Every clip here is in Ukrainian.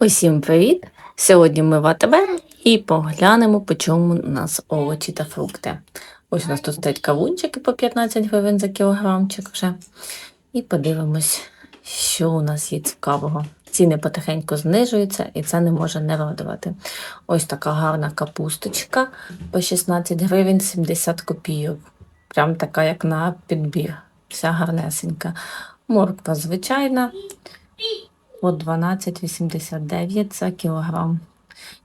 Усім привіт! Сьогодні ми в АТБ і поглянемо, по чому у нас овочі та фрукти. Ось у нас тут стоять кавунчики по 15 гривень за кілограмчик вже. І подивимось, що у нас є цікавого. Ціни потихеньку знижуються, і це не може не радувати. Ось така гарна капусточка по 16 гривень 70 копійок. Прям така, як на підбір. Вся гарнесенька. Морква звичайна, по 12,89 за кілограм.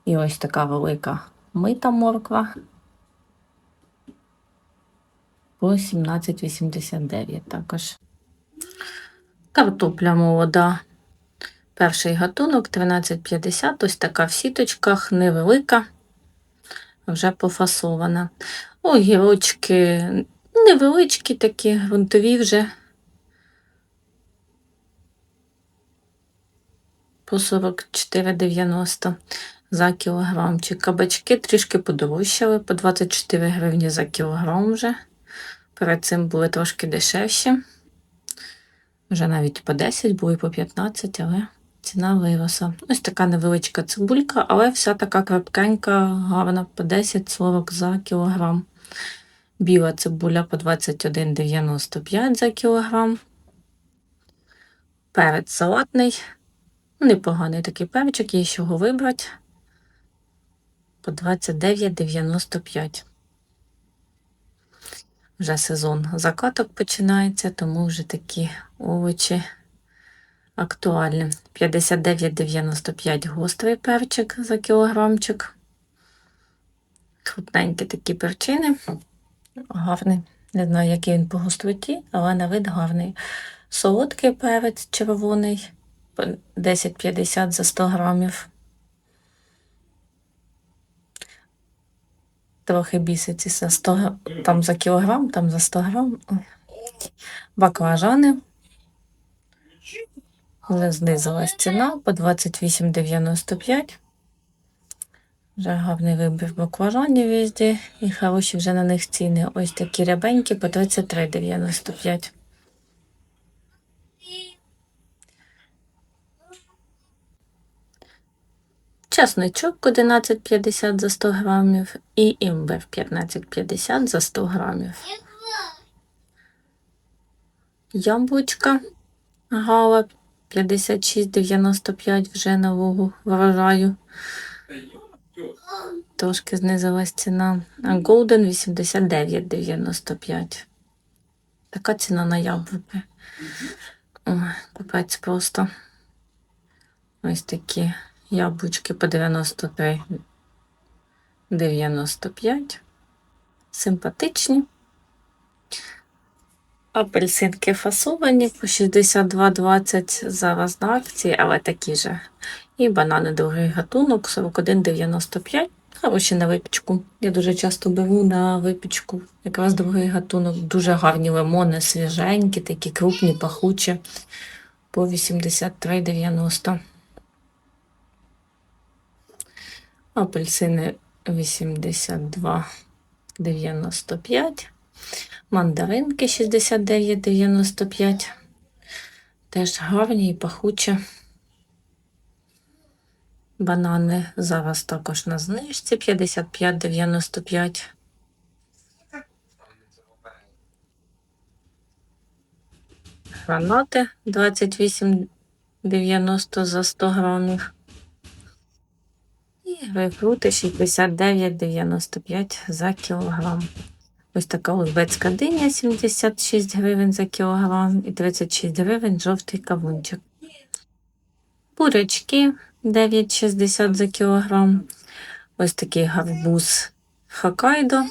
І ось така велика мита морква по 17,89 також. Картопля молода. Перший гатунок 13,50. Ось така в сіточках, невелика, вже пофасована. Огірочки невеличкі такі, грунтові вже по 44,90 за кілограмчик. Кабачки трішки подорожчали, по 24 гривні за кілограм вже. Перед цим були трошки дешевші. Вже навіть по 10, були по 15, але ціна виросла. Ось така невеличка цибулька, але вся така крапкенька, гарна, по 10-40 за кілограм. Біла цибуля по 21,95 за кілограм. Перець салатний. Непоганий такий перчик, є з чого вибрати. По 29,95. Вже сезон закаток починається, тому вже такі овочі актуальні. 59,95 гострий перчик за кілограмчик. Крупненькі такі перчини. Гарний. Не знаю, який він по густроті, але на вид гарний. Солодкий перець червоний. 10,50 за 100 грамів. Трохи бісиці за 100, там за кілограм, там за 100 грам. Баклажани. Але знизилась ціна по 28,95. Вже гарний вибір баклажанів везде і хороші вже на них ціни. Ось такі рябенькі по 33,95. Часничок 11,50 за 100 грамів і імбир 15,50 за 100 грамів. Яблучка гала 56,95 вже нового врожаю. Трошки знизилась ціна. А Golden 89,95. Така ціна на яблуки. Купець просто. Ось такі яблучки по 93,95. Симпатичні. Апельсинки фасовані по 62,20 зараз на акції, але такі же. І банани другий гатунок 41,95. Хороші на випічку. Я дуже часто беру на випічку. Якраз другий гатунок. Дуже гарні лимони, свіженькі, такі крупні, пахучі. По 83,90. Апельсини 82,95. Мандаринки 69,95. Теж гарні і пахучі. Банани зараз також на знижці 55,95. Гранати 28,90 за 100 грамів. Грейпфрути 69,95 за кілограм. Ось така узбецька диня 76 гривень за кілограм і 36 гривень жовтий кавунчик. Бурячки 9,60 за кілограм. Ось такий гарбуз Хоккайдо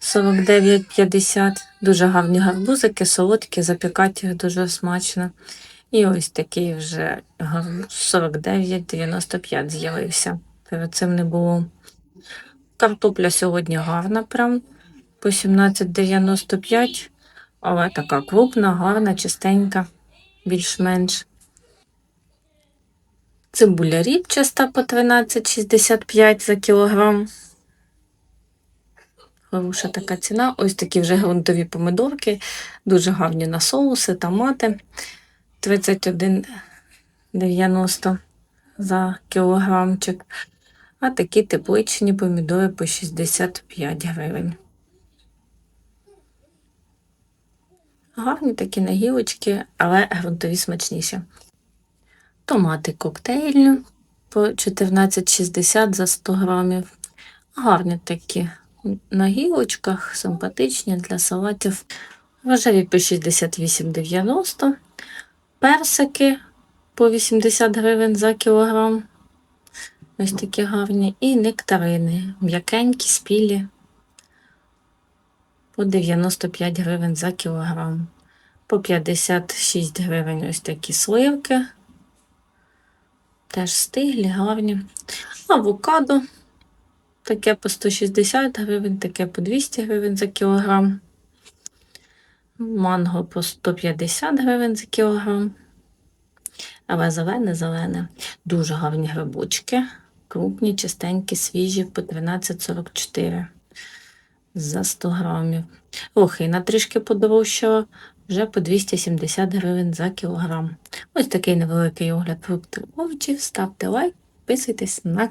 49,50. Дуже гарні гарбузики, солодкі, запікати їх дуже смачно. І ось такий вже гарбуз 49,95 з'явився. Перед цим не було. Картопля сьогодні гарна, прям по 17,95, але така крупна, гарна, чистенька, більш-менш. Цибуля рібчаста по 13,65 за кілограм. Хороша така ціна. Ось такі вже грунтові помидорки, дуже гарні на соуси, томати 31,90. за кілограмчик. А такі тепличні помідори по 65 гривень. Гарні такі нагілочки, але грунтові смачніші. Томати коктейльні по 14,60 за 100 грамів. Гарні такі на гілочках, симпатичні для салатів. Рожеві по 68,90. Персики по 80 гривень за кілограм. Ось такі гарні. І нектарини, м'якенькі, спілі. По 95 гривень за кілограм. По 56 гривень ось такі сливки. Теж стиглі, гарні. Авокадо. Таке по 160 гривень, таке по 200 гривень за кілограм. Манго по 150 гривень за кілограм. Але зелене, зелене. Дуже гарні грибочки. Крупні, чистенькі, свіжі по 12,44 за 100 грамів. Лохина трішки подорожчала, вже по 270 гривень за кілограм. Ось такий невеликий огляд фруктів овочів. Ставте лайк, підписуйтесь на